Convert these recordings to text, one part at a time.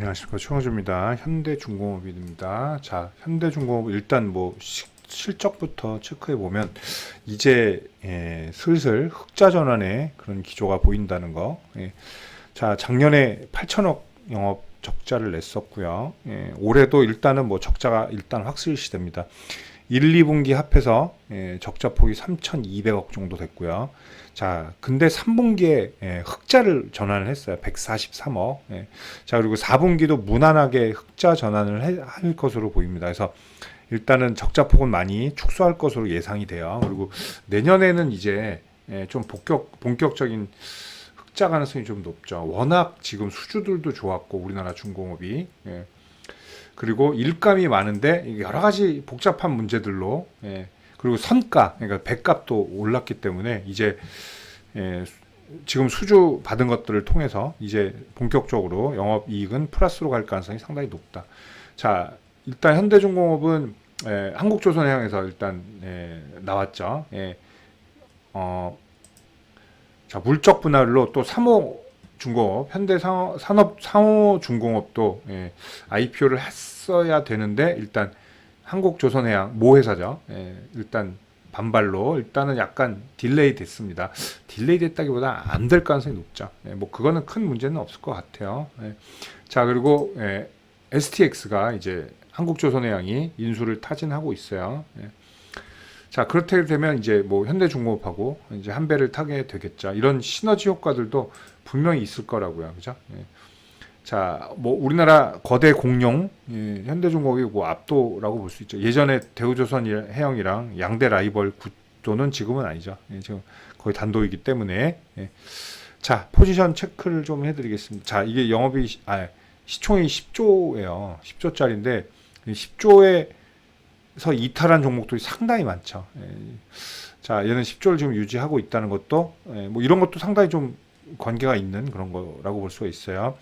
안녕하십니까 최영주입니다. 현대중공업입니다. 자, 현대중공업 일단 뭐 시- 실적부터 체크해 보면 이제 예, 슬슬 흑자 전환의 그런 기조가 보인다는 거. 예. 자, 작년에 8천억 영업 적자를 냈었고요. 예, 올해도 일단은 뭐 적자가 일단 확실시 됩니다. 1, 2분기 합해서 예, 적자 폭이 3,200억 정도 됐고요. 자, 근데 3분기에 예, 흑자를 전환을 했어요. 143억. 예. 자, 그리고 4분기도 무난하게 흑자 전환을 해- 할 것으로 보입니다. 그래서 일단은 적자 폭은 많이 축소할 것으로 예상이 돼요. 그리고 내년에는 이제 예, 좀 본격, 본격적인 흑자 가능성이 좀 높죠. 워낙 지금 수주들도 좋았고 우리나라 중공업이 예. 그리고 일감이 많은데 여러 가지 복잡한 문제들로 예. 그리고 선가 그러니까 배값도 올랐기 때문에 이제 예, 수- 지금 수주 받은 것들을 통해서 이제 본격적으로 영업 이익은 플러스로 갈 가능성이 상당히 높다. 자 일단 현대중공업은 예, 한국조선해양에서 일단 예, 나왔죠. 예, 어, 자 물적 분할로 또 3호 중공업, 현대산업 상호 중공업도 예, IPO를 했어야 되는데 일단 한국조선해양 모 회사죠. 예, 일단 반발로 일단은 약간 딜레이 됐습니다. 딜레이 됐다기보다 안 될 가능성이 높죠. 예, 뭐 그거는 큰 문제는 없을 것 같아요. 예. 자 그리고 예, STX가 이제 한국조선해양이 인수를 타진하고 있어요. 예. 자 그렇게 되면 이제 뭐 현대중공업하고 이제 한 배를 타게 되겠죠. 이런 시너지 효과들도 분명히 있을 거라고요. 그죠? 예. 자, 뭐 우리나라 거대 공룡 예, 현대중공업이 뭐 압도라고 볼 수 있죠. 예전에 대우조선 해영이랑 양대 라이벌 구도는 지금은 아니죠. 예, 지금 거의 단독이기 때문에 예. 자 포지션 체크를 좀 해드리겠습니다. 자 이게 영업이 시- 아, 시총이 10조예요. 10조짜리인데 10조에 서 이탈한 종목들이 상당히 많죠. 예. 자 얘는 10조를 지금 유지하고 있다는 것도 예, 뭐 이런 것도 상당히 좀 관계가 있는 그런 거라고 볼 수가 있어요.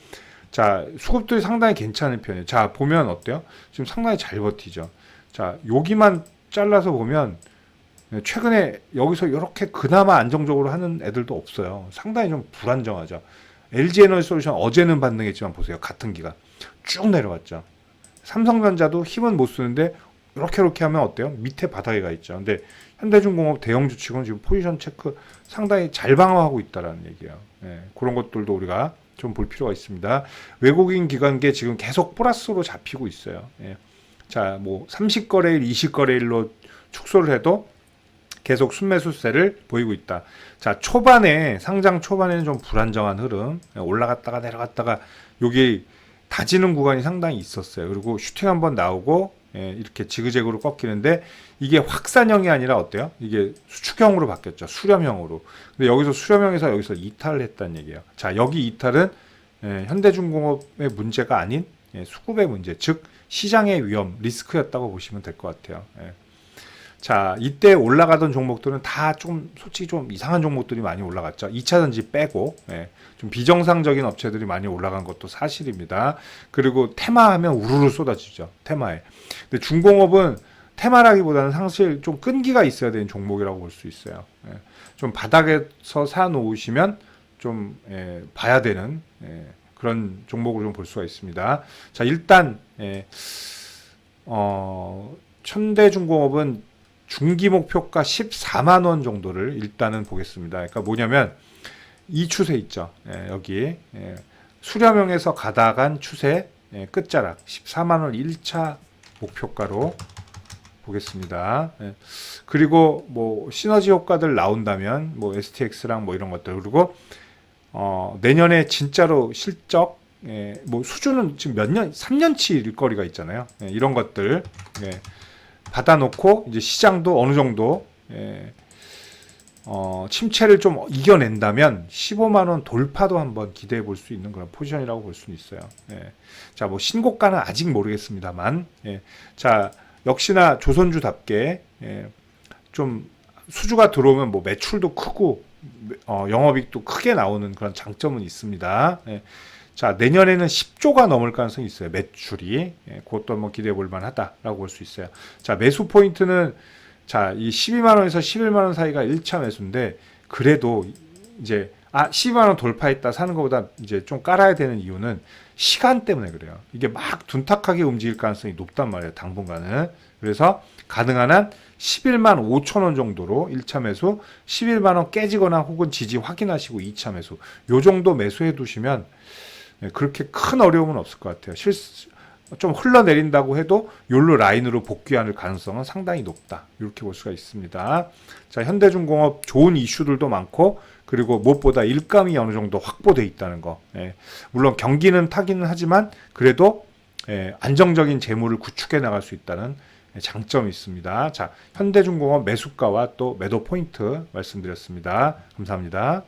자, 수급들이 상당히 괜찮은 편이에요. 자, 보면 어때요? 지금 상당히 잘 버티죠. 자, 여기만 잘라서 보면 네, 최근에 여기서 이렇게 그나마 안정적으로 하는 애들도 없어요. 상당히 좀 불안정하죠. LG 에너지 솔루션 어제는 반등했지만 보세요. 같은 기간 쭉 내려왔죠. 삼성전자도 힘은 못 쓰는데 이렇게 이렇게 하면 어때요? 밑에 바닥에 가 있죠. 근데 현대중공업 대형 주식은 지금 포지션 체크 상당히 잘 방어하고 있다라는 얘기예요. 예, 그런 것들도 우리가 좀 볼 필요가 있습니다. 외국인 기관계 지금 계속 플러스로 잡히고 있어요. 예. 자, 뭐 30거래일, 20거래일로 축소를 해도 계속 순매수세를 보이고 있다. 자, 초반에 상장 초반에는 좀 불안정한 흐름, 예, 올라갔다가 내려갔다가 여기 다지는 구간이 상당히 있었어요. 그리고 슈팅 한번 나오고 예, 이렇게 지그재그로 꺾이는데 이게 확산형이 아니라 어때요? 이게 수축형으로 바뀌었죠. 수렴형으로. 근데 여기서 수렴형에서 여기서 이탈을 했다는 얘기예요. 자, 여기 이탈은 예, 현대중공업의 문제가 아닌 예, 수급의 문제, 즉 시장의 위험, 리스크였다고 보시면 될 것 같아요. 예. 자, 이때 올라가던 종목들은 다 좀 솔직히 좀 이상한 종목들이 많이 올라갔죠. 2차 전지 빼고 예, 좀 비정상적인 업체들이 많이 올라간 것도 사실입니다. 그리고 테마하면 우르르 쏟아지죠. 테마에. 근데 중공업은 테마라기보다는 사실 좀 끈기가 있어야 되는 종목이라고 볼 수 있어요. 예, 좀 바닥에서 사 놓으시면 좀 예, 봐야 되는 예, 그런 종목을 좀 볼 수가 있습니다. 자 일단 예, 어, 천대중공업은 중기 목표가 14만 원 정도를 일단은 보겠습니다. 그러니까 뭐냐면 이 추세 있죠. 예, 여기 예, 수렴형에서 가다간 추세 예, 끝자락 14만 원 1차 목표가로 보겠습니다. 예. 그리고 뭐 시너지 효과들 나온다면 뭐 STX랑 뭐 이런 것들 그리고 어, 내년에 진짜로 실적 예, 뭐 수준은 지금 몇 년, 3년치 일거리가 있잖아요. 예, 이런 것들 예, 받아놓고 이제 시장도 어느 정도 예, 어, 침체를 좀 이겨낸다면 15만 원 돌파도 한번 기대해 볼 수 있는 그런 포지션이라고 볼 수는 있어요. 예. 자, 뭐 신고가는 아직 모르겠습니다만, 예. 자 역시나 조선주답게 예, 좀 수주가 들어오면 뭐 매출도 크고 어, 영업이익도 크게 나오는 그런 장점은 있습니다. 예. 자 내년에는 10조가 넘을 가능성이 있어요 매출이 예, 그것도 한번 기대해 볼 만하다라고 볼 수 있어요. 자 매수 포인트는 자이 12만 원에서 11만 원 사이가 1차 매수인데 그래도 이제 아 12만 원 돌파했다 사는 것보다 이제 좀 깔아야 되는 이유는 시간 때문에 그래요. 이게 막 둔탁하게 움직일 가능성이 높단 말이에요. 당분간은. 그래서 가능한 한 11만 5천 원 정도로 1차 매수, 11만 원 깨지거나 혹은 지지 확인하시고 2차 매수. 요 정도 매수해 두시면 예, 그렇게 큰 어려움은 없을 것 같아요. 실, 좀 흘러내린다고 해도 요로 라인으로 복귀할 가능성은 상당히 높다. 이렇게 볼 수가 있습니다. 자, 현대중공업 좋은 이슈들도 많고 그리고 무엇보다 일감이 어느 정도 확보돼 있다는 거. 예, 물론 경기는 타기는 하지만 그래도 예, 안정적인 재물을 구축해 나갈 수 있다는 예, 네, 장점이 있습니다. 자, 현대중공업 매수가와 또 매도 포인트 말씀드렸습니다. 감사합니다.